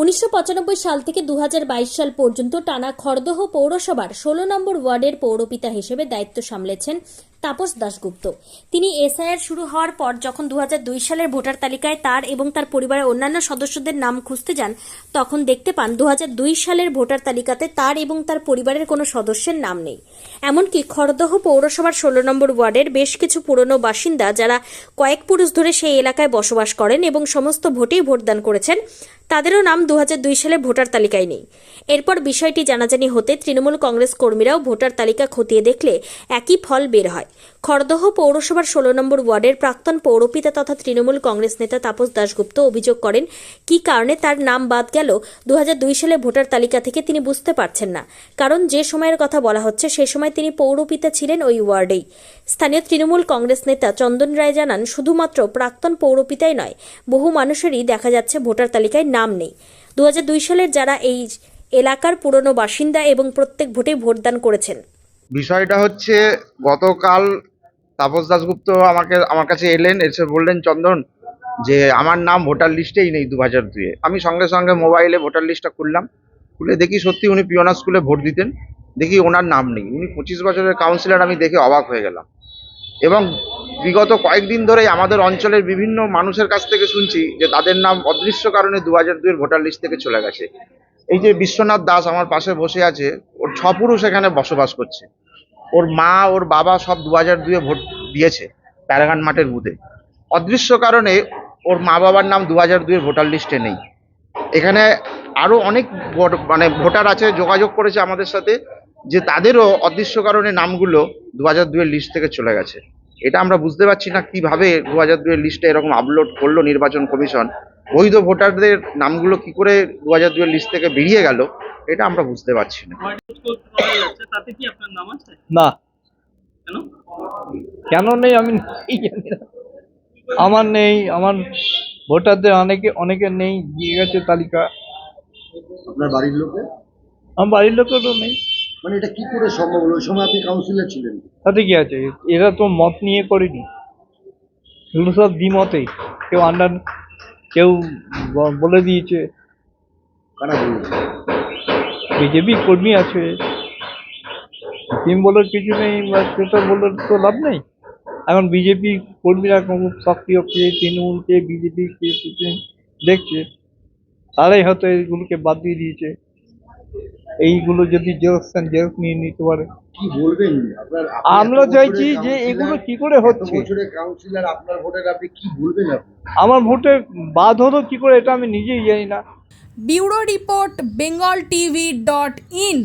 উনিশশো পঁচানব্বই সাল থেকে দু হাজার বাইশ সাল পর্যন্ত টানা খড়দহ পৌরসভার ষোলো নম্বর ওয়ার্ডের পৌরপিতা হিসেবে দায়িত্ব সামলেছেন তাপস দাশগুপ্ত। তিনি এসআইআর শুরু হওয়ার পর যখন দু হাজার দুই সালের ভোটার তালিকায় তার এবং তার পরিবারের অন্যান্য সদস্যদের নাম খুঁজতে যান, তখন দেখতে পান দু হাজার দুই সালের ভোটার তালিকাতে তার এবং তার পরিবারের কোনো সদস্যের নাম নেই। এমনকি খড়দহ পৌরসভার ষোলো নম্বর ওয়ার্ডের বেশ কিছু পুরনো বাসিন্দা যারা কয়েক পুরুষ ধরে সেই এলাকায় বসবাস করেন এবং সমস্ত ভোটেই ভোটদান করেছেন, তাদেরও নাম দু সালে ভোটার তালিকায় নেই। এরপর বিষয়টি জানাজানি হতে তৃণমূল কংগ্রেস কর্মীরাও ভোটার তালিকা খতিয়ে দেখলে একই ফল বের হয়। খড়দহ পৌরসভার ষোলো নম্বর ওয়ার্ডের প্রাক্তন পৌরপিতা তথা তৃণমূল কংগ্রেস নেতা তাপস দাশগুপ্ত অভিযোগ করেন, কী কারণে তার নাম বাদ গেল দু হাজার দুই সালে ভোটার তালিকা থেকে তিনি বুঝতে পারছেন না। কারণ যে সময়ের কথা বলা হচ্ছে, সে সময় তিনি পৌরপিতা ছিলেন ওই ওয়ার্ডেই। স্থানীয় তৃণমূল কংগ্রেস নেতা চন্দন রায় জানান, শুধুমাত্র প্রাক্তন পৌরপিতাই নয়, বহু মানুষেরই দেখা যাচ্ছে ভোটার তালিকায় নাম নেই। দু হাজার দুই সালের যারা এই এলাকার পুরনো বাসিন্দা এবং প্রত্যেক ভোটে ভোটদান করেছেন। বিষয়টা হচ্ছে, গতকাল তাপস দাসগুপ্ত আমাকে, আমার কাছে এলেন, এসে বললেন, চন্দন, যে আমার নাম ভোটার লিস্টেই নেই দু হাজার দুয়ে আমি সঙ্গে সঙ্গে মোবাইলে ভোটার লিস্টটা খুললাম, খুলে দেখি সত্যি উনি পিওনা স্কুলে ভোট দিতেন, দেখি ওনার নাম নেই। উনি পঁচিশ বছরের কাউন্সিলর আমি দেখে অবাক হয়ে গেলাম। এবং বিগত কয়েকদিন ধরেই আমাদের অঞ্চলের বিভিন্ন মানুষের কাছ থেকে শুনছি যে তাদের নাম অদৃশ্য কারণে দু হাজার দুয়ের ভোটার লিস্ট থেকে চলে গেছে। এই যে বিশ্বনাথ দাস আমার পাশে বসে আছে, ওর ছ পুরুষ এখানে বসবাস করছে। ওর মা, ওর বাবা সব দু হাজার দুয়ে ভোট দিয়েছে প্যারাগান মাঠের বুথে। অদৃশ্য কারণে ওর মা বাবার নাম দু হাজার দুয়ের ভোটার লিস্টে নেই। এখানে আরও অনেক মানে ভোটার আছে, যোগাযোগ করেছে আমাদের সাথে, যে তাদেরও অদৃশ্য কারণে নামগুলো দু হাজার দুয়ের লিস্ট থেকে চলে গেছে। এটা আমরা বুঝতে পারছি না কীভাবে দু হাজার দুয়ের লিস্টে এরকম আপলোড করল নির্বাচন কমিশন। বৈধ ভোটারদের নামগুলো কি করে দু হাজার দুয়ের লিস্ট থেকে বেরিয়ে গেল? এটা আমরা বুঝতে পারছি না। না। কেন? কেন নেই? আমি জানি না। আমার নেই আমার ভোটারদের অনেকে অনেকের নেই দিয়ে গেছে তালিকা। আপনার বাড়ির লোকে আমার বাড়ির লোকেরও নেই। মানে এটা কি করে সম্ভব হলো? ওই সময় আপনি কাউন্সিলর ছিলেন। তাতে কি আছে? এরা তো মত নিয়ে করেনি। এগুলো সব দ্বিমতেই কেউ আন্ডার কেউ বলে দিয়েছে। কারা বলেছে? বিজেপি কর্মী আছে। টিম বলার কিছু নেই, বা সেটা বলার তো লাভ নেই। এখন বিজেপি কর্মীরা খুব সক্রিয়, কে তৃণমূল, কে বিজেপি কে দেখছে। তারাই হয়তো এগুলোকে বাদ দিয়ে দিয়েছে। এইগুলো যদি জেরক্স জেরক্স নিয়ে নিতে পারে। কি বলবেন? আপনার আমরা চাইছি যে এগুলো কি করে হচ্ছে? কাউন্সিলর আপনার ভোটের আপনি কি বলবেন আপনি? আমার ভোটে বাদ হলো কি করে এটা আমি নিজেই জানি না। Bureau report Bengal TV dot in